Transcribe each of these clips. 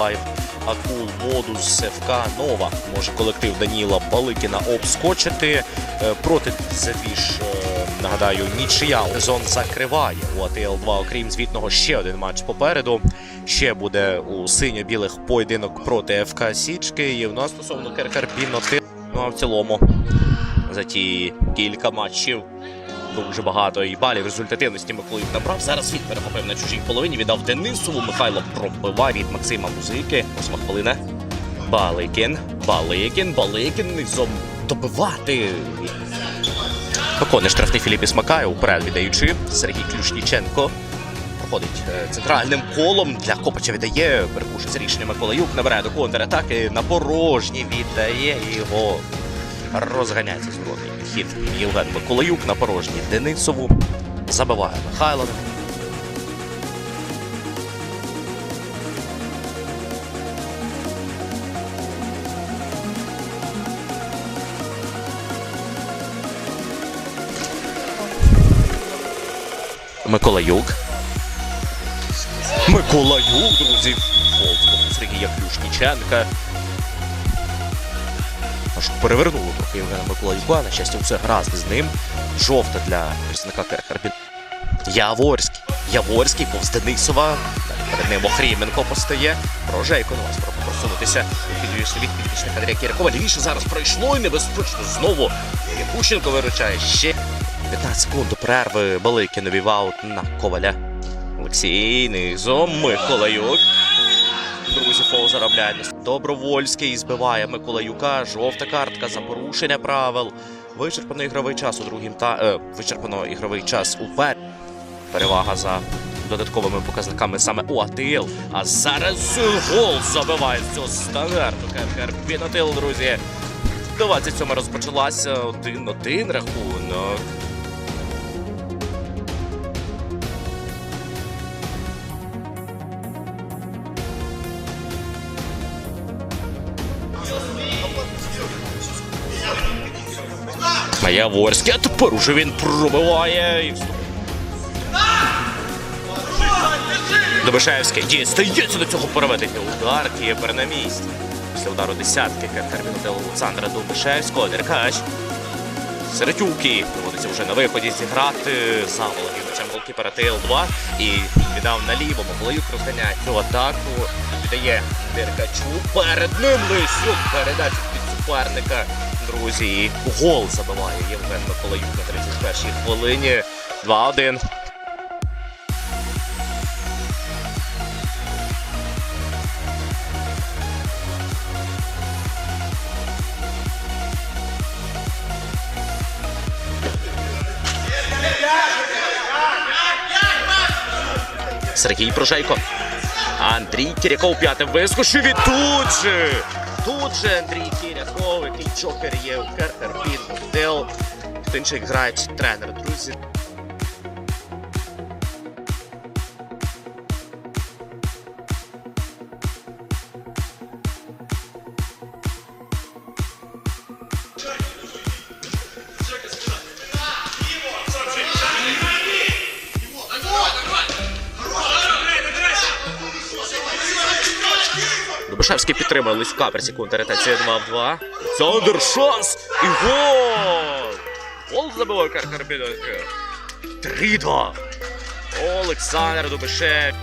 Файв Акул Модус ФК Нова. Може колектив Даніла Баликіна обскочити е, проти Задвіж. е, Нагадаю, нічия сезон закриває у АТЛ 2 окрім звітного ще один матч попереду. Ще буде у синьо-білих поєдинок проти ФК Січ Київ. Ну а стосовно Керкарпіно, ти ну а в цілому за ті кілька матчів дуже багато і балів результативності Миколаїв набрав. Зараз він перехопив на чужій половині, віддав Денисову. Михайло пробиває від Максима Музики. Восьма хвилина. Баликін, Баликін, Баликін низом добивати. Виконує штрафний Філіп Ісмакаєв, вперед віддаючи. Сергій Клюшніченко проходить е, центральним колом. Для Копача віддає. Перепушується рішення Миколаюк. Набирає до контратаки. На порожній віддає його. Розганяється зворотний хід Євген Миколаюк на порожній Денисову. Забиває Михайло. Миколаюк. Миколаюк, друзі. Фол з боку Сергія Клюшніченка. Аж перевернуло трохи Євгена Миколаюка. На щастя, все гаразд з ним. Жовта для представника Керкарпін. Яворський. Яворський повз Денисова. Перед ним Охріменко постає. Рожейко нова спроба просунутися у підвіші від підвічника Андрія Кірякова. Лівіше зараз пройшло і небезпечно знову. Якущенко виручає ще 15 секунд до перерви. Баликін віваут на Коваля. Олексій низом. Миколаюк. Заробляє. Добровольський збиває Миколаюка. Жовта картка за порушення правил. Вичерпано ігровий час у другім та е, вичерпано ігровий час у пер. Перевага за додатковими показниками саме у АТЛ. А зараз гол забиває цього стандарту. Керкер Пінотил, друзі. 27 розпочалася. Один-один рахунок. А Яворський, а тепер уже він пробиває і. Добишаєвський дістається до цього переведення. Удар Кіпер на місці. Після удару десятки Керкармінотел Олександра Добишаєвського. Деркач. Середюки доводиться вже на виході зіграти. Заволодів м'ячем голкіпера ТЛ-2 і віддав наліво. Моглоюк розганяє цю атаку. Віддає Деркачу. Перед ним Лисюк. Передачу під суперника. Друзі, і гол забиває Євген Миколаюк на 31-й хвилині. 2-1. Сергій Прошейко. Андрій Кіряков п'ятим вискочив і тут же. Тут же Андрій Кіряков, який чокер є у Кертерпін Дел. Хто інший грає тренер, друзі. Дубишевський підтримує Лиська Персікунд ретація 2 в 2. Олександр шанс! І гол! Гол забиває Каркарбідонка. 3-2. Олександр Дубишев.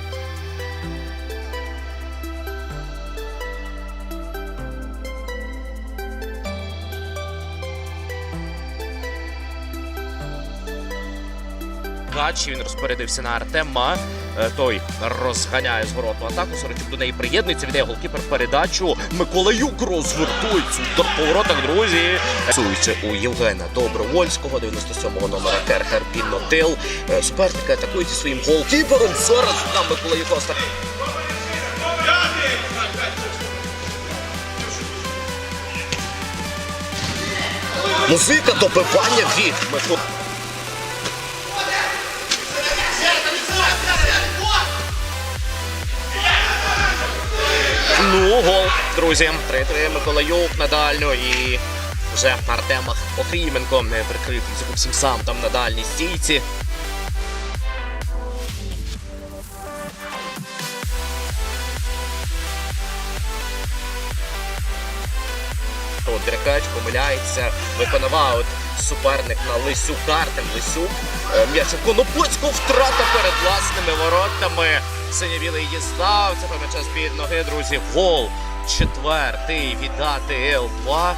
Гач, він розпорядився на Артема. Е, Той розганяє зворотну атаку. Сорочук до неї приєднується. Віддає голкіпер передачу. Миколаюк розвертується. Удар по воротах, друзі. Сується у Євгена Добровольського, 97-го номера Керхер Піннотил. Е, Суперники атакують зі своїм голкіпером. Зараз там Миколаюк оста- Музика добивання від Миколи. друзі. 3-3 Микола Йовк на дальню і вже Артема Охріменко не прикритий зовсім сам там на дальній стійці. От Дрякач помиляється, Виконував суперник на Лисю, Артем Лисюк. Е, М'яч у Конопольську втрата перед власними воротами. Синьо-білий дістав, це м'яча з під ноги, друзі. Гол четвертий від АТЛ 2